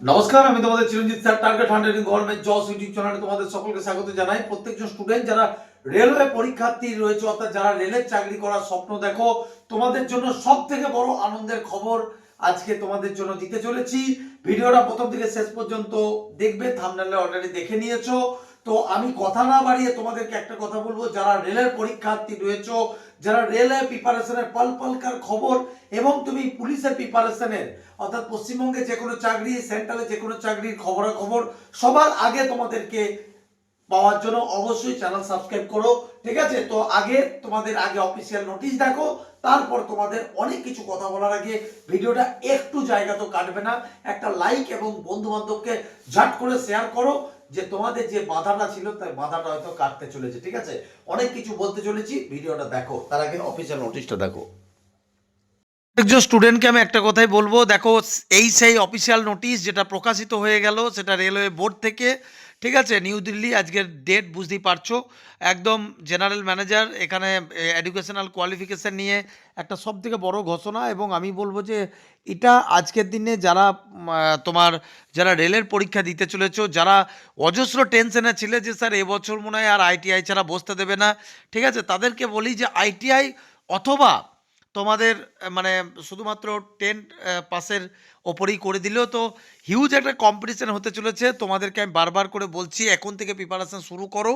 নমস্কার, আমি তোমাদের Chiranjit sir target hundred government Jos YouTube চ্যানেলে তোমাদের সকলকে স্বাগত জানাই। প্রত্যেকজন স্টুডেন্ট যারা রেলওয়ে পরীক্ষার্থী রয়েছে, অর্থাৎ যারা রেলের চাকরি করার স্বপ্ন দেখো, তোমাদের জন্য সব থেকে বড় আনন্দের খবর আজকে তোমাদের জন্য দিতে চলেছি। ভিডিওটা প্রথম থেকে শেষ পর্যন্ত দেখবে থামনালে অলরেডি দেখে নিয়েছো। তো আমি কথা না বাড়িয়ে তোমাদেরকে একটা কথা বলব। যারা রেলের পরীক্ষার্থী রয়েছো, যারা রেলের প্রিপারেশনের পল পলকার খবর এবং তুমি পুলিশের প্রিপারেশনের, অর্থাৎ পশ্চিমবঙ্গে যে কোনো চাকরি, সেন্ট্রালে যে কোনো চাকরির খবরাখবর সবার আগে তোমাদেরকে পাওয়ার জন্য অবশ্যই চ্যানেল সাবস্ক্রাইব করো, ঠিক আছে? তো আগে তোমাদের আগে অফিসিয়াল নোটিশ দেখো, তারপর তোমাদের অনেক কিছু কথা বলার আগে ভিডিওটা একটু জায়গা তো কাটবে না। একটা লাইক এবং বন্ধু বান্ধবকে ঝাট করে শেয়ার করো যে তোমাদের যে বাধাটা ছিল, তাই বাধাটা হয়তো কাটতে চলেছে, ঠিক আছে? অনেক কিছু বলতে চলেছি, ভিডিওটা দেখো, তার আগে অফিসিয়াল নোটিশটা দেখো। একজন স্টুডেন্টকে আমি একটা কথাই বলব, দেখো, এই সেই অফিসিয়াল নোটিশ যেটা প্রকাশিত হয়ে গেল, সেটা রেলওয়ে বোর্ড থেকে ঠিক আছে নিউ দিল্লি আজকের ডেট বুঝতেই পারছ। একদম জেনারেল ম্যানেজার এখানে এডুকেশনাল কোয়ালিফিকেশান নিয়ে একটা সব থেকে বড় ঘোষণা এবং আমি বলব যে এটা আজকের দিনে যারা তোমার যারা রেলের পরীক্ষা দিতে চলেছো, যারা অজস্র টেনশনে ছিলে যে স্যার এবছর মনে হয় আর আইটিআই ছাড়া বসতে দেবে না, ঠিক আছে, তাদেরকে বলি যে আইটিআই অথবা তোমাদের মানে শুধুমাত্র টেন পাসের ওপরেই করে দিলেও তো হিউজ একটা কম্পিটিশান হতে চলেছে। তোমাদেরকে আমি বারবার করে বলছি, এখন থেকে প্রিপারেশান শুরু করো।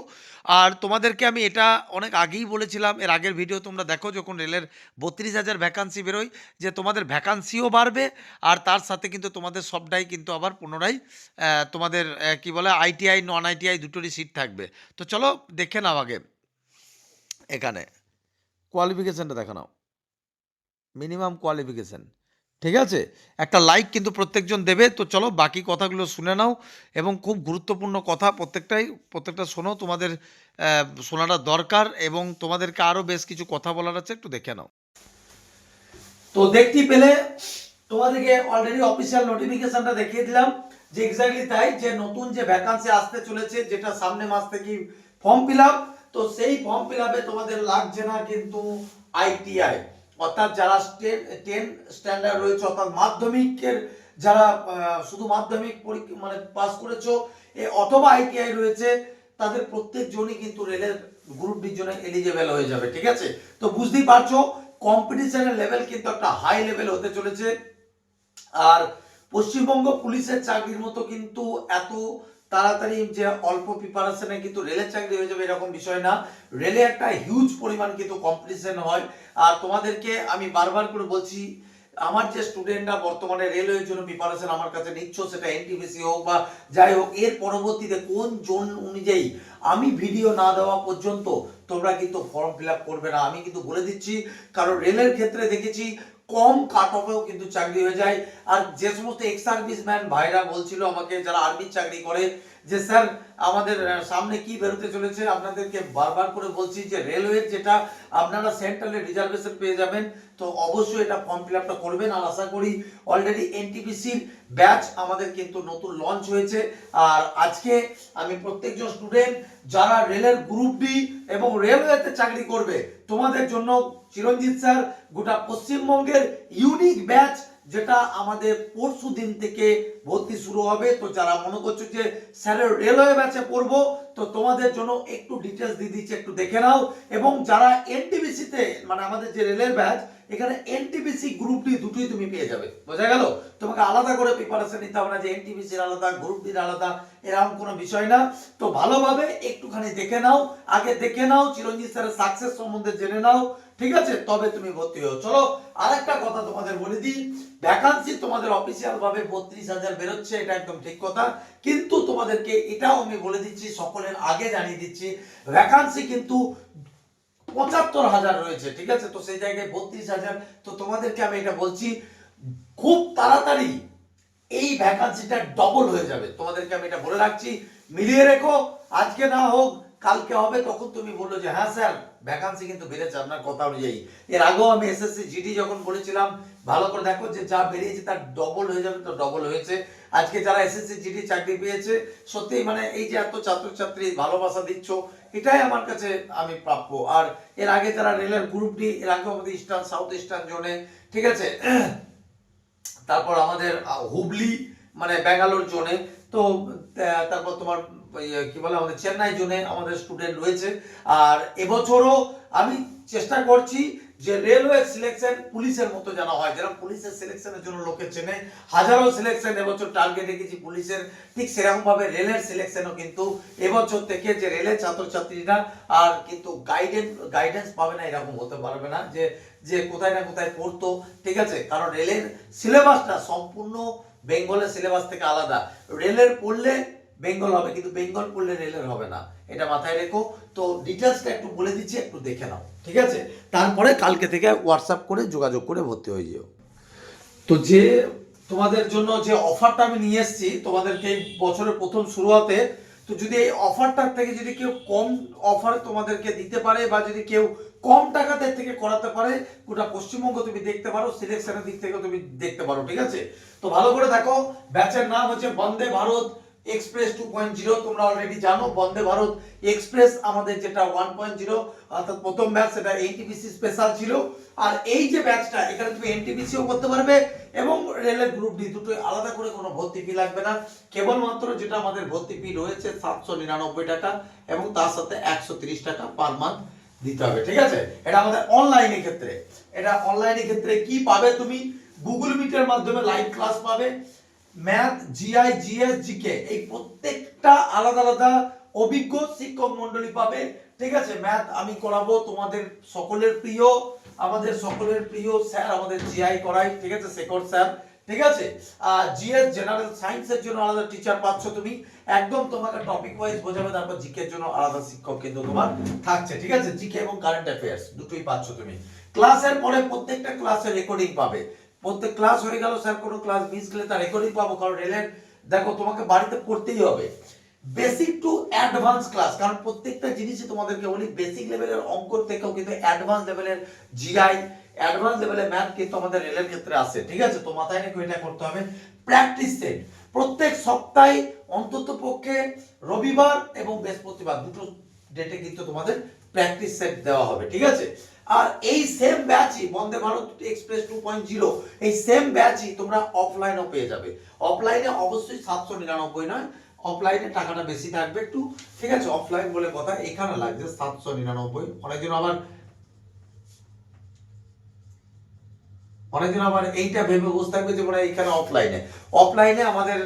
আর তোমাদেরকে আমি এটা অনেক আগেই বলেছিলাম, এর আগের ভিডিও তোমরা দেখো যখন রেলের বত্রিশ হাজার ভ্যাকান্সি বেরোয়, যে তোমাদের ভ্যাকান্সিও বাড়বে, আর তার সাথে কিন্তু তোমাদের সবটাই কিন্তু আবার পুনরায় তোমাদের কি বলে আইটিআই নন আইটিআই দুটোরই সিট থাকবে। তো চলো দেখে নাও আগে। এখানে কোয়ালিফিকেশানটা দেখে নাও। Minimum qualification. ঠিক আছে? একটা লাইক কিন্তু প্রত্যেকজন দেবে, তো চলো বাকি কথাগুলো শুনে নাও এবং খুব গুরুত্বপূর্ণ কথা প্রত্যেকটাই, প্রত্যেকটা শোনো, তোমাদের শোনাটা দরকার এবং তোমাদেরকে আরও বেশ কিছু কথা বলার আছে, একটু দেখে নাও। তো দেখতে পেলে তোমাদেরকে অলরেডি অফিসিয়াল নোটিফিকেশনটা দেখিয়ে দিলাম যে এক্স্যাক্টলি তাই যে নতুন যে ভ্যাকান্সি আসতে চলেছে, যেটা সামনে মাস থেকে ফর্ম ফিল তো সেই ফর্ম ফিল তোমাদের লাগছে না কিন্তু আইটিআই অর্থাৎ যারা টেন স্ট্যান্ডার্ড রয়েছে, অর্থাৎ মাধ্যমিকের যারা শুধু মাধ্যমিক পরীক্ষা মানে পাস করেছ, এ অথবা আইটিআই রয়েছে, তাদের প্রত্যেকজনই কিন্তু রেলের গ্রুপ ডির জন্য এলিজেবেল হয়ে যাবে, ঠিক আছে? তো বুঝতেই পারছ কম্পিটিশনের লেভেল কিন্তু একটা হাই লেভেল হতে চলেছে। আর পশ্চিমবঙ্গ পুলিশের চাকরির মতো কিন্তু এত তাড়াতাড়ি যে অল্প প্রিপারেশনে কিন্তু রেলের চাকরি হয়ে যাবে এরকম বিষয় না। রেলে একটা হিউজ পরিমাণ কিন্তু কম্পিটিশন হয়। আর তোমাদেরকে আমি বারবার করে বলছি, আমার যে স্টুডেন্টরা বর্তমানে রেলওয়ের জন্য প্রিপারেশন আমার কাছে নিচ্ছ, সেটা এনটিপিসি হোক বা যাই হোক, এর পরবর্তীতে কোন জোন অনুযায়ী আমি ভিডিও না দেওয়া পর্যন্ত তোমরা কিন্তু ফর্ম ফিল করবে না। আমি কিন্তু বলে দিচ্ছি, কারণ রেলের ক্ষেত্রে দেখেছি কম কাট অফেও কিন্তু চাকরি হয়ে যায়। আর যে সমস্ত এক্স সার্ভিস ম্যান ভাইরা বলছিল আমাকে, যারা আর্মির চাকরি করে যে স্যার, আমাদের সামনে কি বেরোতে চলেছে আপনাদেরকে বারবার করে বলছি যে রেলওয়ের যেটা আপনারা সেন্ট্রালে রিজার্ভেশন পেয়ে যাবেন, তো অবশ্যই এটা ফর্ম ফিল আপটা করবেন। আর আশা করি অলরেডি এনটিপিসির ব্যাচ আমাদের কিন্তু নতুন লঞ্চ হয়েছে। আর আজকে আমি প্রত্যেকজন স্টুডেন্ট যারা রেলের গ্রুপ ডি এবং রেলওয়েতে চাকরি করবে, তোমাদের জন্য চিরঞ্জিত স্যার, গোটা পশ্চিমবঙ্গের ইউনিক ব্যাচ যেটা আমাদের পরশু দিন থেকে ভর্তি শুরু হবে। তো যারা মনে করছ যে, স্যারের রেলওয়ে ব্যাচে পড়ব, তো তোমাদের জন্য একটু ডিটেলস দিয়ে দিচ্ছি, একটু দেখে নাও। এবং যারা এনটিবিসিতে মানে আমাদের যে রেলের ব্যাচ এখানে এনটিবিসি গ্রুপ ডি দুটোই তুমি পেয়ে যাবে। বোঝা গেল? তোমাকে আলাদা করে প্রিপারেশন নিতে হবে না যে এনটিবিসির আলাদা গ্রুপ ডির আলাদা, এরকম কোনো বিষয় না। তো ভালোভাবে একটুখানি দেখে নাও। আগে দেখে নাও, চিরঞ্জিত স্যারের সাকসেস সম্বন্ধে জেনে নাও। ঠিক আছে? তবে তুমি ভর্তি হও চলো, আরেকটা কথা তোমাদের বলে দিই। ভ্যাকান্সি তোমাদের অফিসিয়াল ভাবে বত্রিশ হাজার বেরোচ্ছে, এটা একদম ঠিক কথা। কিন্তু তোমাদেরকে এটাও আমি বলে দিচ্ছি, সকলের আগে জানিয়ে দিচ্ছি। ভ্যাকান্সি কিন্তু পঁচাত্তর হাজার রয়েছে, ঠিক আছে? তো সেই জায়গায় বত্রিশ হাজার। তো তোমাদেরকে আমি এটা বলছি, খুব তাড়াতাড়ি এই ভ্যাকান্সিটা ডবল হয়ে যাবে। তোমাদেরকে আমি এটা বলে রাখছি, মিলিয়ে রেখো। আজকে না হোক, কালকে হবে, তখন তুমি বলল যে হ্যাঁ স্যার ভ্যাকান্সি কিন্তু বেড়েছে। আপনার কথা অনুযায়ী। এর আগেও আমি এসএসসি জিডি যখন বলেছিলাম ভালো করে দেখো যে যা বেরিয়েছে তার ডবল হয়ে যাবে তো ডবল হয়েছে। আজকে যারা এসএসসি জিডি চাকরি পেয়েছে সত্যি মানে এই যে এত ছাত্রছাত্রী ভালোবাসা দিচ্ছ এটাই আমার কাছে আমি প্রাপ্য। আর এর আগে যারা রেলের গ্রুপ ডি এর আগে আমাদের ইস্টার্ন সাউথ ইস্টার্ন জোনে ঠিক আছে? তারপর আমাদের হুবলি মানে ব্যাঙ্গালোর জোনে তো তারপর তোমার ইয়ে, কি বলে আমাদের চেন্নাই জোনে আমাদের স্টুডেন্ট রয়েছে। আর এবছরও আমি চেষ্টা করছি যে রেলওয়ে সিলেকশন পুলিশের মতো যেন হয়, যেরকম পুলিশের সিলেকশনের জন্য লোকে চেনে। হাজারো সিলেকশন এবছর টার্গেট রেখেছি পুলিশের। ঠিক সেরকমভাবে রেলের সিলেকশনও কিন্তু এবছর থেকে যে রেলের ছাত্রছাত্রীরা আর কিন্তু গাইডেন্স গাইডেন্স পাবে না, এরকম হতে পারবে না যে যে কোথায় না কোথায় পড়তো। ঠিক আছে? কারণ রেলের সিলেবাসটা সম্পূর্ণ বেঙ্গলের সিলেবাস থেকে আলাদা। রেলের পড়লে বেঙ্গল হবে, কিন্তু বেঙ্গল পড়লে রেলের হবে না। এটা মাথায় রেখো। তো ডিটেলসটা একটু বলে দিচ্ছি, একটু দেখে নাও, ঠিক আছে? তারপরে কালকে থেকে হোয়াটসঅ্যাপ করে যোগাযোগ করে ভর্তি হয়ে যেও। তো যে তোমাদের জন্য যে অফারটা আমি নিয়ে এসেছি, তোমাদেরকে এই বছরের প্রথম শুরুয়াতে, তো যদি এই অফারটার থেকে যদি কেউ কম অফার তোমাদেরকে দিতে পারে বা যদি কেউ কম টাকাতে থেকে করাতে পারে, গোটা পশ্চিমবঙ্গ তুমি দেখতে পারো সিলেকশনের দিক থেকে তুমি দেখতে পারো, ঠিক আছে? তো ভালো করে দেখো ব্যাচের নাম হচ্ছে Vande Bharat. Express two point zero তোমরা অলরেডি জানো, বন্দে ভারত এক্সপ্রেস আমাদের যেটা ওয়ান পয়েন্ট জিরো অর্থাৎ প্রথম ব্যাচ সেটা এইটিপিসি স্পেশাল ছিল। আর এই যে ব্যাচটা এখানে তুমি এনটিপিসিও করতে পারবে এবং রেলের গ্রুপ ডি দুটোই আলাদা করে কোনো ভর্তি ফি লাগবে না। কেবলমাত্র যেটা আমাদের ভর্তি ফি রয়েছে, সাতশো নিরানব্বই টাকা এবং তার সাথে একশো তিরিশ টাকা পার মান্থ দিতে হবে, ঠিক আছে? এটা আমাদের অনলাইনের ক্ষেত্রে। এটা অনলাইনের ক্ষেত্রে কি পাবে তুমি? গুগল মিটের মাধ্যমে লাইভ ক্লাস পাবে। ম্যাথ, জিআই, জিএস, জিকে, এই প্রত্যেকটা আলাদা আলাদা অভিজ্ঞ শিক্ষক মন্ডলী পাবে। ঠিক আছে, ম্যাথ আমি করাবো তোমাদের সকলের প্রিয়, আমাদের সকলের প্রিয় স্যার, আমাদের জিআই করাই। ঠিক আছে, শেখর স্যার। ঠিক আছে, আর জিএস, জেনারেল সায়েন্সের জন্য আলাদা টিচার পাচ্ছ তুমি। একদম তোমাকে টপিক ওয়াইজ বোঝাবে, তারপর জিকে এর জন্য আলাদা শিক্ষক কিন্তু তোমার থাকছে। ঠিক আছে, জিকে এবং কারেন্ট অ্যাফেয়ার্স দুটোই পাচ্ছ তুমি। ক্লাসের পরে প্রত্যেকটা ক্লাসের রেকর্ডিং পাবে। প্রত্যেক ক্লাস হয়ে গেল স্যার কোনো ক্লাস মিস গেলে তার রেকর্ডিং পাবো, কারণ রেলের, দেখো তোমাকে বাড়িতে পড়তেই হবে। বেসিক টু অ্যাডভান্স ক্লাস কারণ প্রত্যেকটা জিনিসই তোমাদেরকে বলি বেসিক লেভেলের অঙ্ক থেকেও কিন্তু অ্যাডভান্স লেভেলের জিআই অ্যাডভান্স লেভেলের ম্যাথ কিন্তু আমাদের রেলের ক্ষেত্রে আসে ঠিক আছে? তো মাথায় রেখে এটা করতে হবে। প্র্যাকটিস সেট প্রত্যেক সপ্তাহে অন্তত পক্ষে রবিবার এবং বৃহস্পতিবার, দুটো ডেটে কিন্তু তোমাদের প্র্যাকটিস সেট দেওয়া হবে, ঠিক আছে? আর এই same ব্যাচই Vande Bharat Express two point zero এই সেম ব্যাচই তোমরা অফলাইনও পেয়ে যাবে। অফলাইনে অবশ্যই সাতশো নিরানব্বই নয় অফলাইনে টাকাটা বেশি থাকবে একটু। ঠিক আছে অফলাইন বলে কথা, এখানে লাগছে সাতশো নিরানব্বই। অনেকজন আবার অনেকজন আবার এইটা ভেবে বসে থাকবে যে মানে এখানে অফলাইনে অফলাইনে আমাদের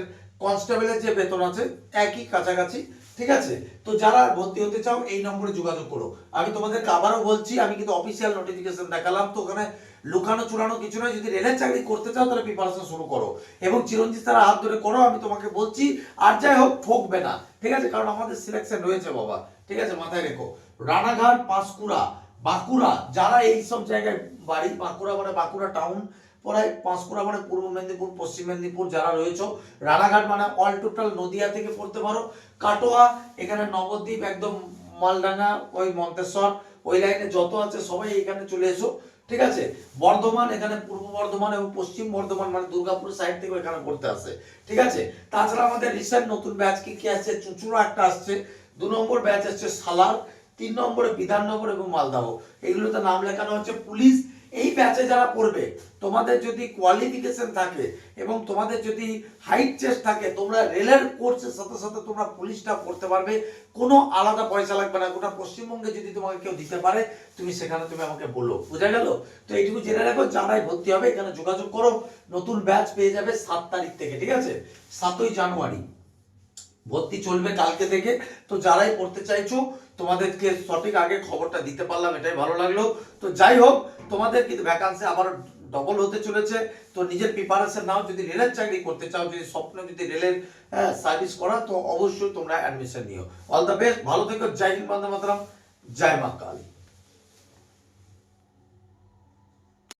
কনস্টেবলের যে বেতন আছে, একই কাছাকাছি। ঠিক আছে? তো যারা ভর্তি হতে চাও, এই নম্বরে যোগাযোগ করো। আমি তোমাদেরকে আবারও বলছি, আমি কিন্তু অফিসিয়াল নোটিফিকেশন দেখালাম, তো ওখানে লুকানো, চুরানো কিছু নয়। যদি রেলের চাকরি করতে চাও, তাহলে প্রিপারেশন শুরু করো। এবং চিরঞ্জিত তারা হাত ধরে করো, আমি তোমাকে বলছি, আর যাই হোক, ঠকবে না। ঠিক আছে? কারণ আমাদের সিলেকশন রয়েছে, বাবা। ঠিক আছে? মাথায় রেখো। রানাঘাট পাঁশকুড়া বাঁকুড়া, যারা এই সব জায়গায় বাড়ি, বাঁকুড়া মানে বাঁকুড়া টাউন পরে পাঁশকুড়া মানে পূর্ব মেদিনীপুর, পশ্চিম মেদিনীপুর যারা রয়েছে, রানাঘাট মানে অল টোটাল নদিয়া থেকে পড়তে পারো। কাটোয়া, এখানে নবদ্বীপ, একদম মালডাঙ্গা, ওই মন্তেশ্বর, ওই লাইনে যত আছে সবাই এখানে চলে এসো, ঠিক আছে? বর্ধমান, এখানে পূর্ব বর্ধমান এবং পশ্চিম বর্ধমান মানে দুর্গাপুর সাইড থেকে এখানে পড়তে আসে, ঠিক আছে? তাছাড়া আমাদের রিসেন্ট নতুন ব্যাচ কি কি আসছে? চুচুড়া একটা আসছে, দু নম্বর ব্যাচ আসছে সালার, তিন নম্বরে বিধাননগর এবং মালদাহ। এগুলোতে নাম লেখানো হচ্ছে পুলিশ এই ব্যাচে যারা পড়বে, তোমাদের যদি কোয়ালিফিকেশন থাকে এবং তোমাদের যদি হাইট চেস্ট থাকে, তোমরা রেলের কোর্সের সাথে সাথে তোমরা পুলিশটা করতে পারবে। কোনো আলাদা পয়সা লাগবে না, গোটা পশ্চিমবঙ্গে যদি তোমাকে কেউ দিতে পারে, তুমি সেখানে তুমি আমাকে বলো। বোঝা গেল? তো এইটুকু জেনে রাখো, যারাই ভর্তি হবে, এখানে যোগাযোগ করো। নতুন ব্যাচ পেয়ে যাবে সাত তারিখ থেকে, ঠিক আছে? সাতই জানুয়ারি। ভর্তি চলবে কালকে থেকে। তো যারাই পড়তে চাইছো তোমাদেরকে সঠিক আগে খবরটা দিতে পারলাম, এটাই ভালো লাগল। তো যাই হোক, তোমাদের কিন্তু ভ্যাকান্সি আবার ডবল হতে চলেছে। তো নিজের প্রিপারেশন নাও, যদি রেলের চাকরি করতে চাও, যদি স্বপ্ন, যদি রেলের সার্ভিস করা তো অবশ্যই তোমরা অ্যাডমিশন নিও। অল দ্য বেস্ট ভালো থেকো, জয় হিন্দ বন্দে মাতরম, জয় মা কালী।